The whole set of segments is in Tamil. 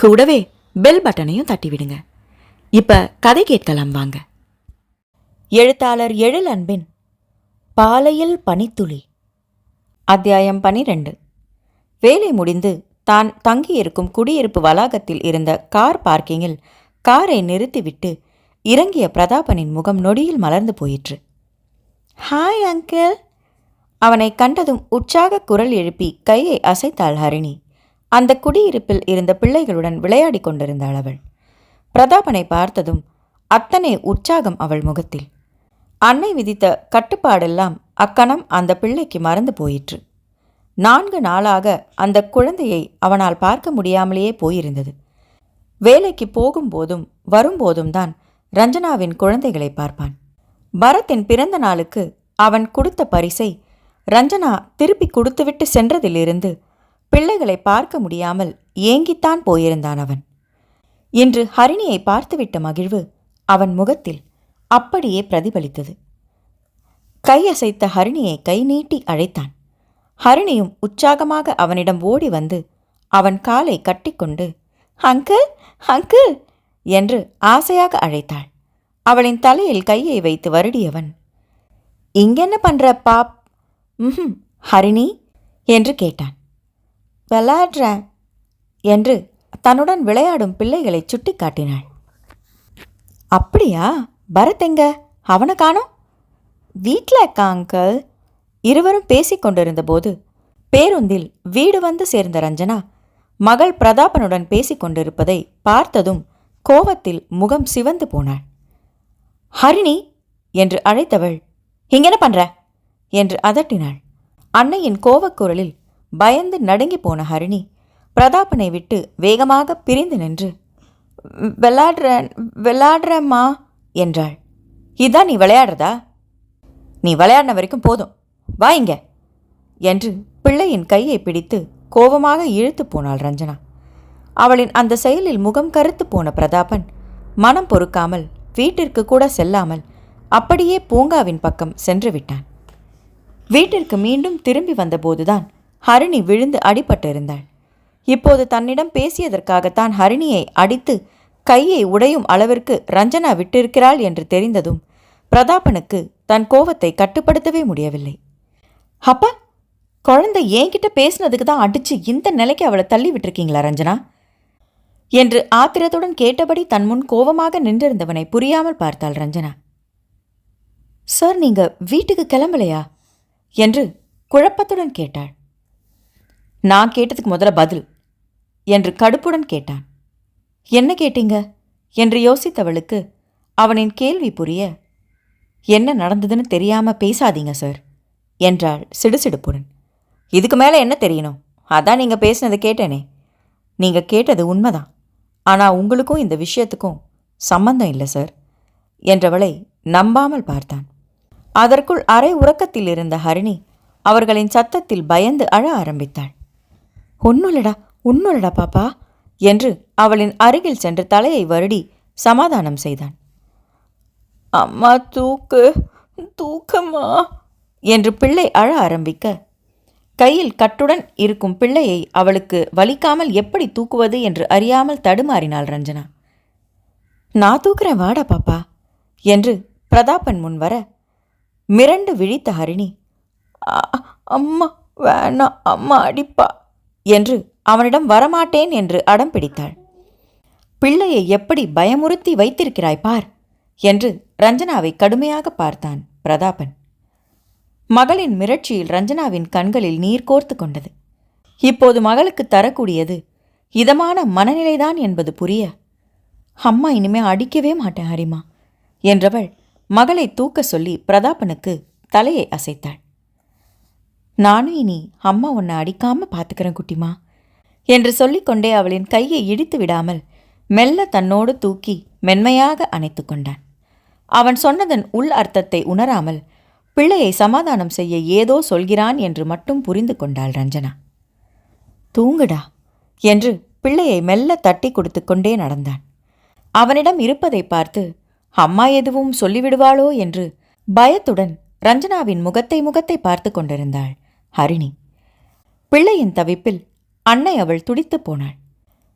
கூடவே பெல் பட்டனையும் தட்டிவிடுங்க. இப்ப கதை கேட்கலாம் வாங்க. எழுத்தாளர் எழில் அன்பின் பாலையில் பனித்துளி. அத்தியாயம் பனிரெண்டு. வேலை முடிந்து தான் தங்கியிருக்கும் குடியிருப்பு வளாகத்தில் இருந்த கார் பார்க்கிங்கில் காரை நிறுத்திவிட்டு இறங்கிய பிரதாபனின் முகம் நொடியில் மலர்ந்து போயிற்று. ஹாய் அங்கிள் அவனை கண்டதும் உற்சாக குரல் எழுப்பி கையை அசைத்தாள் ஹரிணி. அந்த குடியிருப்பில் இருந்த பிள்ளைகளுடன் விளையாடிக் கொண்டிருந்தாள் அவள். பிரதாபனை பார்த்ததும் அத்தனை உற்சாகம் அவள் முகத்தில். அன்னை விதித்த கட்டுப்பாடெல்லாம் அக்கணம் அந்த பிள்ளைக்கு மறந்து போயிற்று. நான்கு நாளாக அந்த குழந்தையை அவனால் பார்க்க முடியாமலேயே போயிருந்தது. வேலைக்கு போகும்போதும் வரும்போதும் தான் ரஞ்சனாவின் குழந்தைகளை பார்ப்பான். பரத்தின் பிறந்த நாளுக்கு அவன் கொடுத்த பரிசை ரஞ்சனா திருப்பி கொடுத்துவிட்டு சென்றதிலிருந்து பிள்ளைகளை பார்க்க முடியாமல் ஏங்கித்தான் போயிருந்தான் அவன். இன்று ஹரிணியை பார்த்துவிட்ட மகிழ்வு அவன் முகத்தில் அப்படியே பிரதிபலித்தது. கையசைத்த ஹரிணியை கை நீட்டி அழைத்தான். ஹரிணியும் உற்சாகமாக அவனிடம் ஓடி வந்து அவன் காலை கட்டிக்கொண்டு அங்கிள் அங்கிள் என்று ஆசையாக அழைத்தாள். அவளின் தலையில் கையை வைத்து வருடியவன் இங்கென்ன பண்ற பாப்? ம் ஹரிணி? என்று கேட்டான். விளையாடுறேன் என்று தன்னுடன் விளையாடும் பிள்ளைகளை சுட்டி காட்டினாள் அப்படியா? பரத் எங்க? அவனை காணோம். வீட்டில் இருக்கா அங்கிள் இருவரும் பேசிக் கொண்டிருந்தபோது பேருந்தில் வீடு வந்து சேர்ந்த ரஞ்சனா மகள் பிரதாபனுடன் பேசிக்கொண்டிருப்பதை பார்த்ததும் கோவத்தில் முகம் சிவந்து போனாள். ஹரிணி என்று அழைத்தவள் இங்கென்ன பண்ற? என்று அதட்டினாள். அன்னையின் கோவக்குரலில் பயந்து நடுங்கி போன ஹரிணி பிரதாபனை விட்டு வேகமாக பிரிந்து நின்று விளாடுறேன் விளாடுறேம்மா என்றாள். இதான் நீ விளையாடுறதா? நீ விளையாடின வரைக்கும் போதும். வா இங்க என்று பிள்ளையின் கையை பிடித்து கோபமாக இழுத்து போனாள் ரஞ்சனா. அவளின் அந்த செயலில் முகம் கருத்து போன பிரதாபன் மனம் பொறுக்காமல் வீட்டிற்கு கூட செல்லாமல் அப்படியே பூங்காவின் பக்கம் சென்று விட்டான். வீட்டிற்கு மீண்டும் திரும்பி வந்தபோதுதான் ஹரிணி விழுந்து அடிபட்டிருந்தாள். இப்போது தன்னிடம் பேசியதற்காகத்தான் ஹரிணியை அடித்து கையை உடையும் அளவிற்கு ரஞ்சனா விட்டிருக்கிறாள் என்று தெரிந்ததும் பிரதாபனுக்கு தன் கோவத்தை கட்டுப்படுத்தவே முடியவில்லை. அப்பா குழந்தை என்கிட்ட பேசினதுக்கு தான் அடிச்சு இந்த நிலைக்கு அவளை தள்ளி விட்டுருக்கீங்களா ரஞ்சனா? என்று ஆத்திரத்துடன் கேட்டபடி தன் முன் கோபமாக நின்றிருந்தவனை புரியாமல் பார்த்தாள் ரஞ்சனா. சார் நீங்க வீட்டுக்கு கிளம்பலையா? என்று குழப்பத்துடன் கேட்டாள். நான் கேட்டதுக்கு முதல்ல பதில் என்று கடுப்புடன் கேட்டான். என்ன கேட்டீங்க? என்று யோசித்தவளுக்கு அவனின் கேள்வி புரிய என்ன நடந்ததுன்னு தெரியாம பேசாதீங்க சார் என்றாள் சிடுசிடுப்புடன். இதுக்கு மேலே என்ன தெரியணும்? அதான் நீங்கள் பேசினதை கேட்டேனே. நீங்கள் கேட்டது உண்மைதான். ஆனால் உங்களுக்கும் இந்த விஷயத்துக்கும் சம்பந்தம் இல்லை சார் என்றவளை நம்பாமல் பார்த்தான். அதற்குள் அரை உறக்கத்தில் இருந்த ஹரிணி அவர்களின் சத்தத்தில் பயந்து அழ ஆரம்பித்தாள். ஒன்னுல்லடா ஒன்னுல்லடா பாப்பா என்று அவளின் அருகில் சென்று தலையை வருடி சமாதானம் செய்தான். அம்மா தூக்கு தூக்கம்மா என்று பிள்ளை அழ ஆரம்பிக்க கையில் கட்டுடன் இருக்கும் பிள்ளையை அவளுக்கு வலிக்காமல் எப்படி தூக்குவது என்று அறியாமல் தடுமாறினாள் ரஞ்சனா. நான் தூக்குறேன் வாடா பாப்பா என்று பிரதாபன் முன் வர மிரண்டு விழித்த ஹரிணி அம்மா வேணாம் அம்மா அடிப்பா என்று அவனிடம் வரமாட்டேன் என்று அடம் பிடித்தாள். பிள்ளையை எப்படி பயமுறுத்தி வைத்திருக்கிறாய் பார் என்று ரஞ்சனாவை கடுமையாக பார்த்தான் பிரதாபன். மகளின் மிரட்சியில் ரஞ்சனாவின் கண்களில் நீர் கோர்த்து கொண்டது. இப்போது மகளுக்கு தரக்கூடியது இதமான மனநிலைதான் என்பது புரிய அம்மா இனிமே அடிக்கவே மாட்டேன் ஹரிமா என்றவள் மகளை தூக்க சொல்லி பிரதாபனுக்கு தலையை அசைத்தாள். நானும் இனி அம்மா உன்னை அடிக்காம பார்த்துக்கிறேன் குட்டிமா என்று சொல்லிக்கொண்டே அவளின் கையை இடித்து விடாமல் மெல்ல தன்னோடு தூக்கி மென்மையாக அணைத்து கொண்டான். அவன் சொன்னதன் உள் அர்த்தத்தை உணராமல் பிள்ளையை சமாதானம் செய்ய ஏதோ சொல்கிறான் என்று மட்டும் புரிந்து கொண்டாள் ரஞ்சனா. தூங்குடா என்று பிள்ளையை மெல்ல தட்டி கொடுத்து கொண்டே நடந்தான். அவனிடம் இருப்பதை பார்த்து அம்மா எதுவும் சொல்லிவிடுவாளோ? என்று பயத்துடன் ரஞ்சனாவின் முகத்தை முகத்தை பார்த்து கொண்டிருந்தாள். ஹரிணி. பிள்ளையின் தவிப்பில் அன்னை அவள் துடித்துப் போனாள்.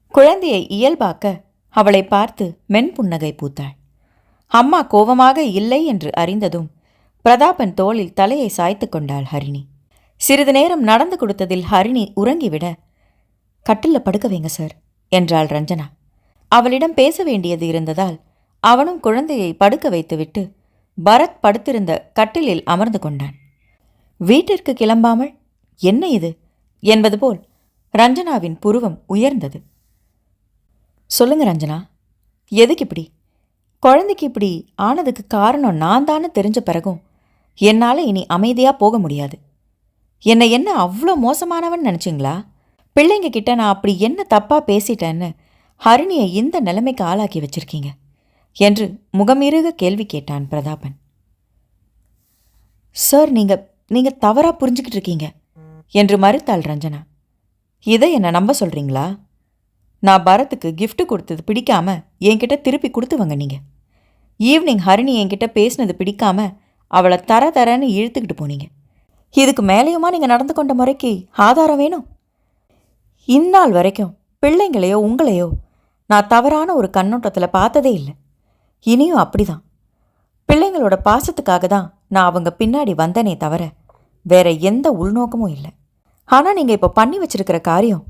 குழந்தையை இயல்பாக்க அவளை பார்த்து மென்புன்னகை பூத்தாள். அம்மா கோபமாக இல்லை என்று அறிந்ததும் பிரதாபன் தோளில் தலையை சாய்த்து கொண்டாள் ஹரிணி. சிறிது நேரம் நடந்து கொடுத்ததில் ஹரிணி உறங்கிவிட கட்டில்ல படுக்க வைங்க சார் என்றாள் ரஞ்சனா. அவளிடம் பேச வேண்டியது இருந்ததால் அவனும் குழந்தையை படுக்க வைத்துவிட்டு பரத் படுத்திருந்த கட்டிலில் அமர்ந்து கொண்டான். வீட்டிற்கு கிளம்பாமல் என்ன இது? என்பது போல் ரஞ்சனாவின் புருவம் உயர்ந்தது. சொல்லுங்க ரஞ்சனா எதுக்கு இப்படி? குழந்தைக்கு இப்படி ஆனதுக்கு காரணம் நான் தானே தெரிஞ்ச பிறகும் என்னால் இனி அமைதியாக போக முடியாது. என்னை என்ன அவ்வளோ மோசமானவன் நினச்சிங்களா? பிள்ளைங்க கிட்ட நான் அப்படி என்ன தப்பாக பேசிட்டேன்னு ஹரிணியை இந்த நிலைமைக்கு ஆளாக்கி வச்சிருக்கீங்க? என்று முகமிருக கேள்வி கேட்டான் பிரதாபன். சார் நீங்கள் நீங்க தவறா புரிஞ்சுக்கிட்டு இருக்கீங்க. என்று மறுத்தாள் ரஞ்சனா. இதை என்னை நம்ப சொல்றீங்களா? நான் பரத்துக்கு கிஃப்ட் கொடுத்தது பிடிக்காம என்கிட்ட திருப்பி கொடுத்துவங்க நீங்க. ஈவினிங் ஹரிணி என்கிட்ட பேசினது பிடிக்காம அவளை தர தரன்னு இழுத்துக்கிட்டு போனீங்க. இதுக்கு மேலேயுமா நீங்க நடந்து கொண்ட முறைக்கு ஆதாரம் வேணும்? இந்நாள் வரைக்கும் பிள்ளைங்களையோ உங்களையோ நான் தவறான ஒரு கண்ணோட்டத்தில் பார்த்ததே இல்லை. இனியும் அப்படிதான். பிள்ளைங்களோட பாசத்துக்காக தான் நான் அவங்க பின்னாடி வந்தனே தவிர வேற எந்த உள்நோக்கமும் இல்லை. ஆனால் நீங்கள் இப்போ பண்ணி வச்சிருக்கிற காரியம்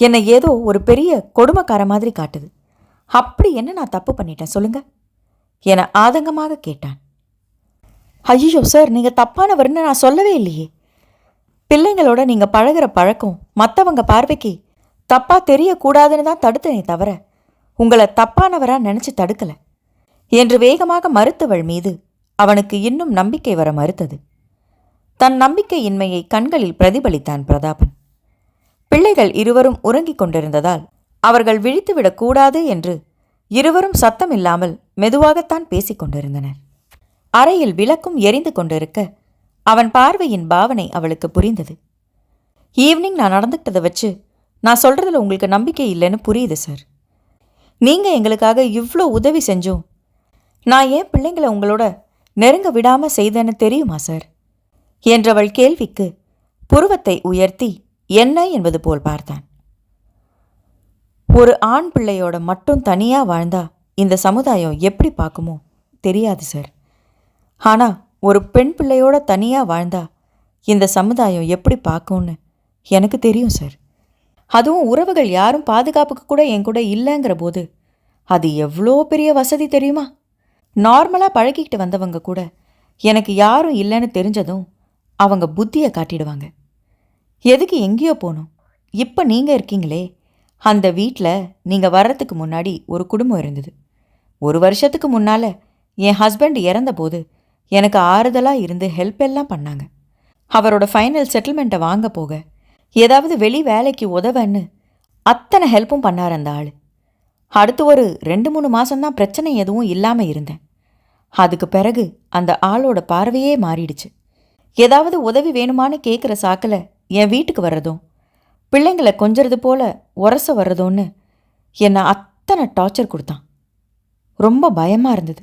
என்னை ஏதோ ஒரு பெரிய கொடுமைக்கார மாதிரி காட்டுது. அப்படி என்ன நான் தப்பு பண்ணிட்டேன் சொல்லுங்க. என ஆதங்கமாக கேட்டான். ஐயோ சார் நீங்கள் தப்பானவர்னு நான் சொல்லவே இல்லையே. பிள்ளைங்களோட நீங்கள் பழகிற பழக்கம் மற்றவங்க பார்வைக்கு தப்பாக தெரியக்கூடாதுன்னு தான் தடுத்தனே தவிர உங்களை தப்பானவராக நினச்சி தடுக்கலை. என்று வேகமாக மறுத்தவள் மீது அவனுக்கு இன்னும் நம்பிக்கை வர மறுத்தது. தன் நம்பிக்கையின்மையை கண்களில் பிரதிபலித்தான் பிரதாபன். பிள்ளைகள் இருவரும் உறங்கிக் கொண்டிருந்ததால் அவர்கள் விழித்துவிடக் கூடாது என்று இருவரும் சத்தமில்லாமல் மெதுவாகத்தான் பேசிக் கொண்டிருந்தனர். அறையில் விளக்கும் எரிந்து கொண்டிருக்க அவன் பார்வையின் பாவனை அவளுக்கு புரிந்தது. ஈவினிங் நான் நடந்துக்கிட்டதை வச்சு நான் சொல்றதுல உங்களுக்கு நம்பிக்கை இல்லைன்னு புரியுது சார். நீங்க எங்களுக்காக இவ்வளோ உதவி செஞ்சும் நான் ஏன் பிள்ளைங்களை உங்களோட நெருங்க விடாம செய்தேன்னு தெரியுமா சார்? என்றவள் கேள்விக்கு புருவத்தை உயர்த்தி என்ன? என்பது போல் பார்த்தான். ஒரு ஆண் பிள்ளையோட மட்டும் தனியா வாழ்ந்தா இந்த சமுதாயம் எப்படி பார்க்குமோ? தெரியாது சார் ஆனா ஒரு பெண் பிள்ளையோட தனியா வாழ்ந்தா இந்த சமுதாயம் எப்படி பார்க்கும்னு எனக்கு தெரியும் சார் அதுவும் உறவுகள் யாரும் பாதுகாப்புக்கு கூட என் கூட இல்லைங்கிற போது அது எவ்வளோ பெரிய வசதி தெரியுமா? நார்மலாக பழகிக்கிட்டு வந்தவங்க கூட எனக்கு யாரும் இல்லைன்னு தெரிஞ்சதும் அவங்க புத்தியை காட்டிடுவாங்க. எதுக்கு எங்கேயோ போகணும் இப்போ நீங்கள் இருக்கீங்களே. அந்த வீட்டில் நீங்கள் வர்றதுக்கு முன்னாடி ஒரு குடும்பம் இருந்தது. ஒரு வருஷத்துக்கு முன்னால் என் ஹஸ்பண்ட் இறந்தபோது எனக்கு ஆறுதலாக இருந்து ஹெல்ப் எல்லாம் பண்ணாங்க. அவரோட ஃபைனல் செட்டில்மெண்ட்டை வாங்க போக ஏதாவது வெளி வேலைக்கு உதவன்னு அத்தனை ஹெல்ப்பும் பண்ணார் அந்த ஆள். அடுத்து ஒரு ரெண்டு மூணு மாதம்தான் பிரச்சனை எதுவும் இல்லாமல் இருந்தேன். அதுக்கு பிறகு அந்த ஆளோட பார்வையே மாறிடுச்சு. ஏதாவது உதவி வேணுமான்னு கேட்குற சாக்கில் என் வீட்டுக்கு வர்றதும் பிள்ளைங்களை கொஞ்சறது போல உரச வர்றதோன்னு என்னை அத்தனை டார்ச்சர் கொடுத்தான். ரொம்ப பயமாக இருந்தது.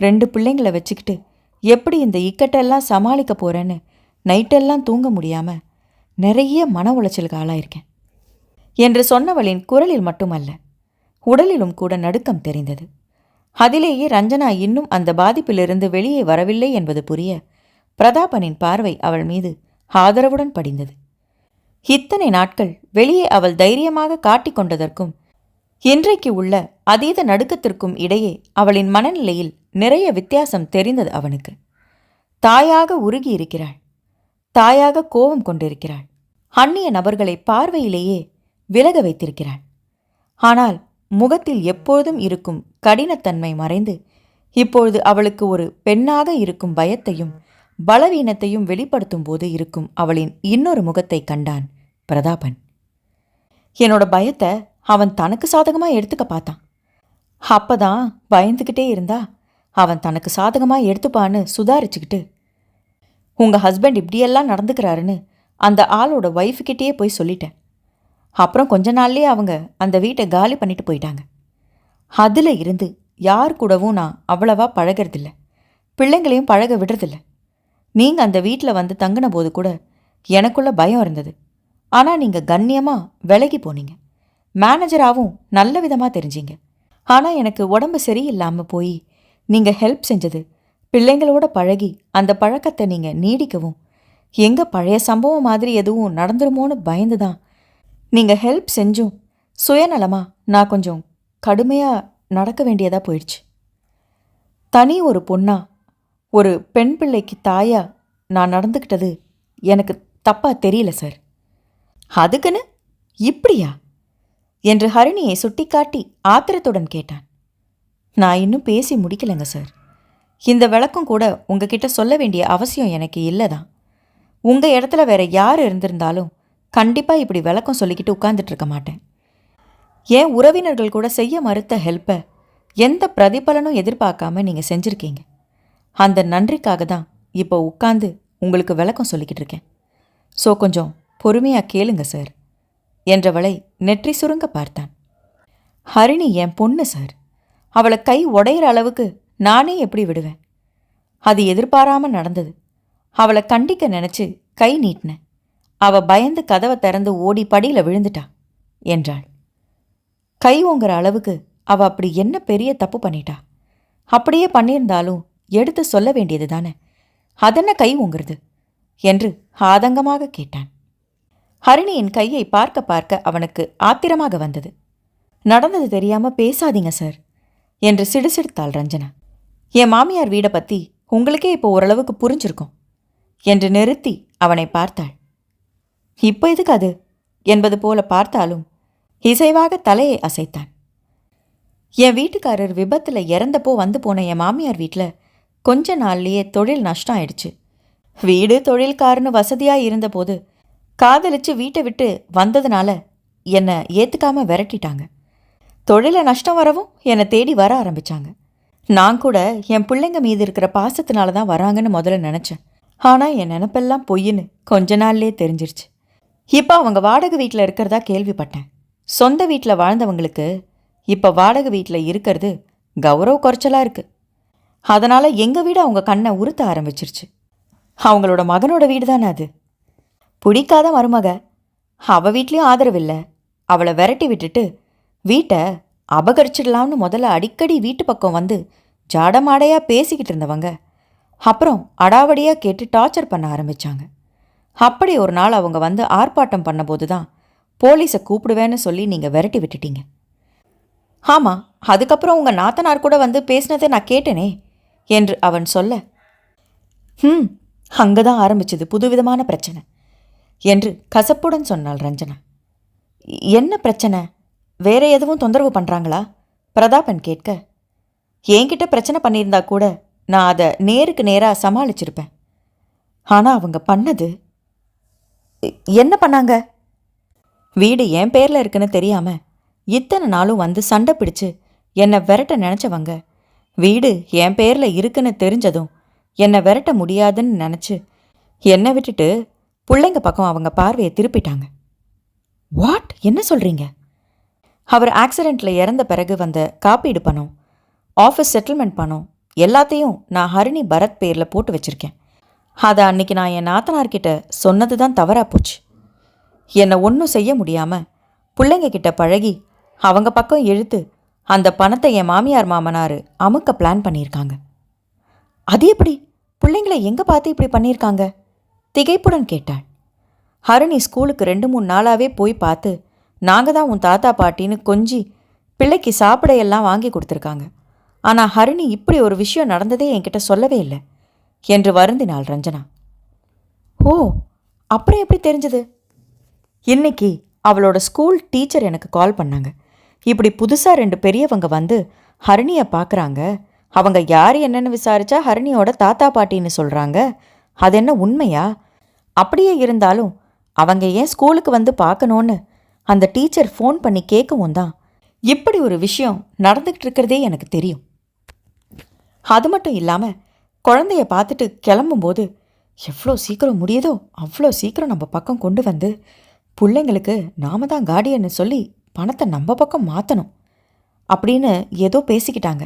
ரெண்டு பிள்ளைங்களை வச்சுக்கிட்டு எப்படி இந்த இக்கட்டெல்லாம் சமாளிக்க போகிறேன்னு நைட்டெல்லாம் தூங்க முடியாமல் நிறைய மன உளைச்சலுக்கு ஆளாயிருக்கேன். என்று சொன்னவளின் குரலில் மட்டுமல்ல உடலிலும் கூட நடுக்கம் தெரிந்தது. அதிலேயே ரஞ்சனா இன்னும் அந்த பாதிப்பிலிருந்து வெளியே வரவில்லை என்பது புரிய பிரதாபனின் பார்வை அவள் மீது ஆதரவுடன் படிந்தது. இத்தனை நாட்கள் வெளியே அவள் தைரியமாக காட்டிக்கொண்டதற்கும் இன்றைக்கு உள்ள அதீத நடுக்கத்திற்கும் இடையே அவளின் மனநிலையில் நிறைய வித்தியாசம் தெரிந்தது அவனுக்கு. தாயாக உருகி இருக்கிறாள் தாயாக கோபம் கொண்டிருக்கிறாள். அந்நிய நபர்களை பார்வையிலேயே விலக வைத்திருக்கிறாள். ஆனால் முகத்தில் எப்பொழுதும் இருக்கும் கடினத்தன்மை மறைந்து இப்பொழுது அவளுக்கு ஒரு பெண்ணாக இருக்கும் பயத்தையும் பலவீனத்தையும் வெளிப்படுத்தும் போது இருக்கும் அவளின் இன்னொரு முகத்தை கண்டான் பிரதாபன். என்னோட பயத்தை அவன் தனக்கு சாதகமாக எடுத்துக்க பார்த்தான். அப்பதான் பயந்துக்கிட்டே இருந்தா அவன் தனக்கு சாதகமாக எடுத்துப்பான்னு சுதாரிச்சுக்கிட்டு உங்கள் ஹஸ்பண்ட் இப்படியெல்லாம் நடந்துக்கிறாருன்னு அந்த ஆளோட ஒய்ஃபுக்கிட்டேயே போய் சொல்லிட்டேன். அப்புறம் கொஞ்ச நாள்லயே அவங்க அந்த வீட்டை காலி பண்ணிட்டு போயிட்டாங்க. அதில் இருந்து யார் கூடவும் நான் அவ்வளவா பழகறதில்ல. பிள்ளைங்களையும் பழக விடுறதில்ல. நீங்கள் அந்த வீட்டில் வந்து தங்கின போது கூட எனக்குள்ள பயம் இருந்தது. ஆனால் நீங்கள் கண்ணியமாக விலகி போனீங்க. மேனேஜராகவும் நல்ல விதமாக தெரிஞ்சீங்க. ஆனால் எனக்கு உடம்பு சரியில்லாமல் போய் நீங்கள் ஹெல்ப் செஞ்சது பிள்ளைங்களோட பழகி அந்த பழக்கத்தை நீங்கள் நீடிக்கவும் எங்கே பழைய சம்பவம் மாதிரி எதுவும் நடந்துருமோன்னு பயந்து தான் நீங்கள் ஹெல்ப் செஞ்சும் சுயநலமாக நான் கொஞ்சம் கடுமையாக நடக்க வேண்டியதாக போயிடுச்சு. தனி ஒரு பொண்ணாக ஒரு பெண் பிள்ளைக்கு தாயா நான் நடந்துக்கிட்டது எனக்கு தப்பாக தெரியல சார். அதுக்குன்னு இப்படியா? என்று ஹரிணியை சுட்டிக்காட்டி ஆத்திரத்துடன் கேட்டான். நான் இன்னும் பேசி முடிக்கலைங்க சார். இந்த விளக்கம் கூட உங்ககிட்ட சொல்ல வேண்டிய அவசியம் எனக்கு இல்லை தான் உங்கள் இடத்துல வேற யார் இருந்திருந்தாலும் கண்டிப்பாக இப்படி விளக்கம் சொல்லிக்கிட்டு உட்கார்ந்துட்டு இருக்க மாட்டேன். ஏன் உறவினர்கள் கூட செய்ய மறுத்த ஹெல்ப்பை எந்த பிரதிபலனும் எதிர்பார்க்காம நீங்கள் செஞ்சுருக்கீங்க. அந்த நன்றிக்காக தான் இப்போ உட்காந்து உங்களுக்கு விளக்கம் சொல்லிக்கிட்டு இருக்கேன். ஸோ கொஞ்சம் பொறுமையாக கேளுங்க சார் என்றவளை நெற்றி சுருங்க பார்த்தான். ஹரிணி என் பொண்ணு சார். அவளை கை உடையிற அளவுக்கு நானே எப்படி விடுவேன்? அது எதிர்பாராம நடந்தது. அவளை கண்டிக்க நினச்சி கை நீட்டினேன். அவ பயந்து கதவை திறந்து ஓடி படியில விழுந்துட்டா என்றாள். கை ஓங்குற அளவுக்கு அவ அப்படி என்ன பெரிய தப்பு பண்ணிட்டா? அப்படியே பண்ணியிருந்தாலும் எடுத்து சொல்ல வேண்டியது தானே? அதென்ன கை உங்கிறது என்று ஆதங்கமாக கேட்டான். ஹரிணியின் கையை பார்க்க பார்க்க அவனுக்கு ஆத்திரமாக வந்தது. நடந்தது தெரியாம பேசாதீங்க சார் என்று சிடுசிடுத்தாள் ரஞ்சனா. என் மாமியார் வீடை பத்தி உங்களுக்கே இப்போ ஓரளவுக்கு புரிஞ்சிருக்கும் என்று நிறுத்தி அவனை பார்த்தாள். இப்போ எதுக்கு அது? என்பது போல பார்த்தாலும் இசைவாக தலையை அசைத்தான். என் வீட்டுக்காரர் விபத்தில் இறந்தப்போ வந்து போன என் மாமியார் வீட்டில் கொஞ்ச நாள்லயே தொழில் நஷ்டம் ஆயிடுச்சு வீடு தொழில்காரனு வசதியாக இருந்தபோது காதலிச்சு வீட்டை விட்டு வந்ததுனால என்னை ஏற்றுக்காம விரட்டிட்டாங்க. தொழிலை நஷ்டம் வரவும் என்னை தேடி வர ஆரம்பிச்சாங்க. நான் கூட என் பிள்ளைங்க மீது இருக்கிற பாசத்தினால தான் வராங்கன்னு முதல்ல நினச்சேன். ஆனால் என் நினப்பெல்லாம் பொய்ன்னு கொஞ்ச நாள்லேயே தெரிஞ்சிருச்சு. இப்போ அவங்க வாடகை வீட்டில் இருக்கிறதா கேள்விப்பட்டேன். சொந்த வீட்டில் வாழ்ந்தவங்களுக்கு இப்போ வாடகை வீட்டில் இருக்கிறது கௌரவ குறைச்சலாக இருக்கு. அதனால் எங்கள் வீடு அவங்க கண்ணை உறுத்த ஆரம்பிச்சிருச்சு. அவங்களோட மகனோட வீடு தானே அது. பிடிக்காத மருமக. அவள் வீட்லேயும் ஆதரவில்லை அவளை விரட்டி விட்டுட்டு வீட்டை அபகரிச்சிடலாம்னு முதல்ல அடிக்கடி வீட்டு பக்கம் வந்து ஜாடமாடையாக பேசிக்கிட்டு இருந்தவங்க. அப்புறம் அடாவடியாக கேட்டு டார்ச்சர் பண்ண ஆரம்பிச்சாங்க. அப்படி ஒரு நாள் அவங்க வந்து ஆர்ப்பாட்டம் பண்ணபோது தான் போலீஸை கூப்பிடுவேன்னு சொல்லி நீங்கள் விரட்டி விட்டுட்டீங்க. ஆமாம் அதுக்கப்புறம் உங்கள் நாத்தனார் கூட வந்து பேசினதை நான் கேட்டேனே. என்று அவன் சொல்ல ம் அங்கே தான் ஆரம்பிச்சது புதுவிதமான பிரச்சனை என்று கசப்புடன் சொன்னாள் ரஞ்சனா. என்ன பிரச்சனை? வேற எதுவும் தொந்தரவு பண்ணுறாங்களா பிரதாபன் கேட்க என்கிட்ட பிரச்சனை பண்ணியிருந்தா கூட நான் அதை நேருக்கு நேராக சமாளிச்சிருப்பேன். ஆனால் அவங்க பண்ணது என்ன பண்ணாங்க? வீடு என் பேரில் இருக்குன்னு தெரியாமல் இத்தனை நாளும் வந்து சண்டை பிடிச்சு என்னை விரட்ட நினச்சவங்க வீடு என் பேரில் இருக்குன்னு தெரிஞ்சதும் என்னை விரட்ட முடியாதுன்னு நினச்சி என்னை விட்டுட்டு பிள்ளைங்க பக்கம் அவங்க பார்வையை திருப்பிட்டாங்க. வாட் என்ன சொல்கிறீங்க அவர் ஆக்சிடெண்ட்டில் இறந்த பிறகு வந்த காப்பீடு பணம் ஆஃபீஸ் செட்டில்மெண்ட் பணம் எல்லாத்தையும் நான் ஹரிணி பரத் பேரில் போட்டு வச்சிருக்கேன். அதை அன்னைக்கு நான் என் நாத்தனார்கிட்ட சொன்னது தான் தவறாக போச்சு. என்னை ஒன்றும் செய்ய முடியாமல் பிள்ளைங்க கிட்ட பழகி அவங்க பக்கம் இழுத்து அந்த பணத்தை என் மாமியார் மாமனார் அமுக்க பிளான் பண்ணியிருக்காங்க. அது எப்படி? பிள்ளைங்களை எங்கே பார்த்து இப்படி பண்ணியிருக்காங்க? திகைப்புடன் கேட்டாள். ஹரிணி ஸ்கூலுக்கு ரெண்டு மூணு நாளாகவே போய் பார்த்து நாங்கள் தான் உன் தாத்தா பாட்டின்னு கொஞ்சி பிள்ளைக்கு சாப்பிட எல்லாம் வாங்கி கொடுத்துருக்காங்க. ஆனால் ஹரிணி இப்படி ஒரு விஷயம் நடந்ததே என்கிட்ட சொல்லவே இல்லை என்று வருந்தினாள் ரஞ்சனா. ஓ அப்புறம் எப்படி தெரிஞ்சது? இன்னைக்கு அவளோட ஸ்கூல் டீச்சர் எனக்கு கால் பண்ணாங்க. இப்படி புதுசாக ரெண்டு பெரியவங்க வந்து ஹரிணியை பார்க்குறாங்க அவங்க யார் என்னன்னு விசாரிச்சா ஹரிணியோட தாத்தா பாட்டின்னு சொல்கிறாங்க அது என்ன உண்மையா? அப்படியே இருந்தாலும் அவங்க ஏன் ஸ்கூலுக்கு வந்து பார்க்கணுன்னு அந்த டீச்சர் ஃபோன் பண்ணி கேட்கவும் தான். இப்படி ஒரு விஷயம் நடந்துக்கிட்டு இருக்கிறதே எனக்கு தெரியும். அது மட்டும் இல்லாமல் குழந்தைய பார்த்துட்டு கிளம்பும்போது எவ்வளோ சீக்கிரம் முடியுதோ அவ்வளோ சீக்கிரம் நம்ம பக்கம் கொண்டு வந்து பிள்ளைங்களுக்கு நாம தான் கார்டியன்னு சொல்லி பணத்தை நம்ம பக்கம் மாற்றணும் அப்படின்னு ஏதோ பேசிக்கிட்டாங்க.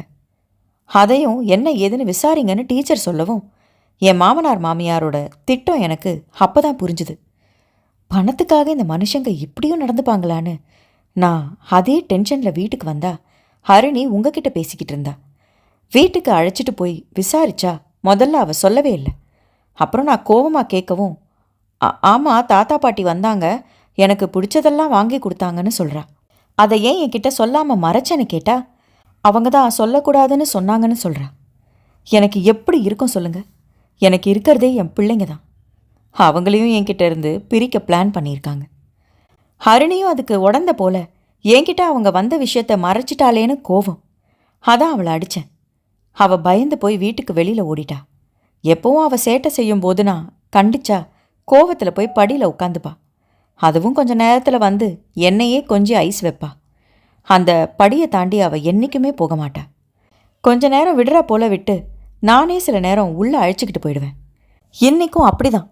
அதையும் என்ன ஏதுன்னு விசாரிங்கன்னு டீச்சர் சொல்லவும் என் மாமனார் மாமியாரோட திட்டம் எனக்கு அப்போ தான் புரிஞ்சுது. பணத்துக்காக இந்த மனுஷங்க இப்படியும் நடந்துப்பாங்களான்னு நான் அதே டென்ஷனில் வீட்டுக்கு வந்தா ஹரிணி உங்ககிட்ட பேசிக்கிட்டு இருந்தா. வீட்டுக்கு அழைச்சிட்டு போய் விசாரிச்சா முதல்ல அவ சொல்லவே இல்லை. அப்புறம் நான் கோவமாக கேட்கவும் ஆமாம் தாத்தா பாட்டி வந்தாங்க. எனக்கு பிடிச்சதெல்லாம் வாங்கி கொடுத்தாங்கன்னு சொல்கிறா அதை ஏன் என்கிட்ட சொல்லாமல் மறைச்சேன்னு கேட்டா அவங்க தான் சொல்லக்கூடாதுன்னு சொன்னாங்கன்னு சொல்கிறா எனக்கு எப்படி இருக்கும் சொல்லுங்க? எனக்கு இருக்கிறதே என் பிள்ளைங்க தான். அவங்களையும் என்கிட்ட இருந்து பிரிக்க பிளான் பண்ணியிருக்காங்க. ஹரிணியும் அதுக்கு உடந்த போல என்கிட்ட அவங்க வந்த விஷயத்த மறைச்சிட்டாளேன்னு கோவம். அதான் அவளை அடித்தேன் அவ பயந்து போய் வீட்டுக்கு வெளியில் ஓடிட்டா. எப்பவும் அவ சேட்டை செய்யும் போது நான் கண்டிச்சா கோவத்தில் போய் படியில் உட்காந்துப்பா. அதுவும் கொஞ்ச நேரத்தில் வந்து என்னையே கொஞ்சம் ஐஸ் வைப்பா. அந்த படியை தாண்டி அவள் என்றைக்குமே போக மாட்டா. கொஞ்ச நேரம் விடுறா போல விட்டு நானே சில நேரம் உள்ள அழைச்சிக்கிட்டு போயிடுவேன். இன்றைக்கும் அப்படிதான்.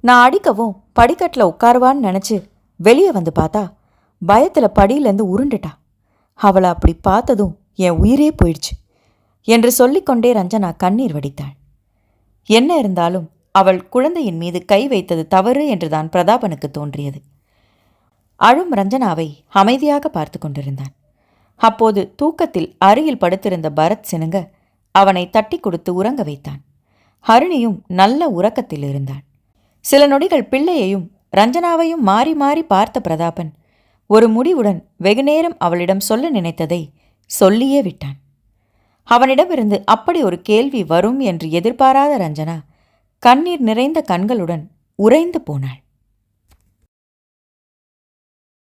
நான் அடிக்கவும் படிக்கட்டில் உட்காருவான்னு நினச்சி வெளியே வந்து பார்த்தா பயத்தில் படியிலேருந்து உருண்டுட்டா. அவளை அப்படி பார்த்ததும் என் உயிரே போயிடுச்சு. என்று சொல்லிக்கொண்டே ரஞ்சனா கண்ணீர் வடித்தாள். என்ன இருந்தாலும் அவள் குழந்தையின் மீது கை வைத்தது தவறு என்றுதான் பிரதாபனுக்கு தோன்றியது. அழும் ரஞ்சனாவை அமைதியாக பார்த்து கொண்டிருந்தான். அப்போது தூக்கத்தில் அருகில் படுத்திருந்த பரத் சினுங்க அவனை தட்டி கொடுத்து உறங்க வைத்தான். ஹரிணியும் நல்ல உறக்கத்தில் இருந்தான் சில நொடிகள் பிள்ளையையும் ரஞ்சனாவையும் மாறி மாறி பார்த்த பிரதாபன் ஒரு முடிவுடன் வெகுநேரம் அவளிடம் சொல்ல நினைத்ததை சொல்லியே விட்டான். அவனிடமிருந்து அப்படி ஒரு கேள்வி வரும் என்று எதிர்பாராத ரஞ்சனா கண்ணீர் நிறைந்த கண்களுடன் உறைந்து போனாள்.